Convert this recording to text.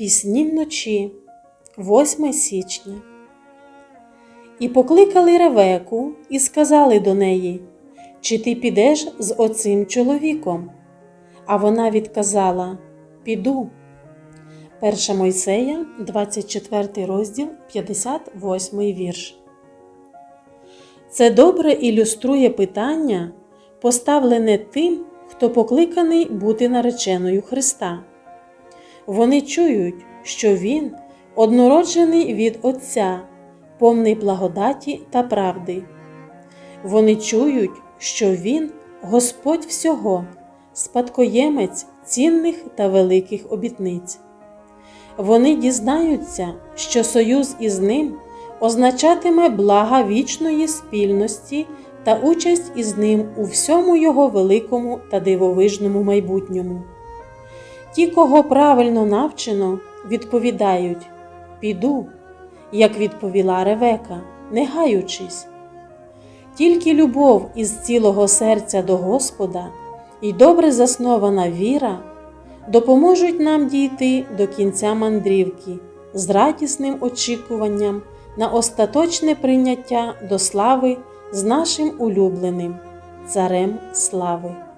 Пісні вночі, 8 січня. І покликали Ревеку і сказали до неї, чи ти підеш з оцим чоловіком? А вона відказала: Піду. 1 Мойсея, 24 розділ, 58 вірш. Це добре ілюструє питання, поставлене тим, хто покликаний бути нареченою Христа. Вони чують, що Він однороджений від Отця, повний благодаті та правди. Вони чують, що Він Господь всього, спадкоємець цінних та великих обітниць. Вони дізнаються, що союз із ним означатиме блага вічної спільності та участь із ним у всьому його великому та дивовижному майбутньому. Ті, кого правильно навчено, відповідають Піду, як відповіла Ревека, не гаючись. Тільки любов із цілого серця до Господа і добре заснована віра допоможуть нам дійти до кінця мандрівки з радісним очікуванням на остаточне прийняття до слави з нашим улюбленим Царем слави.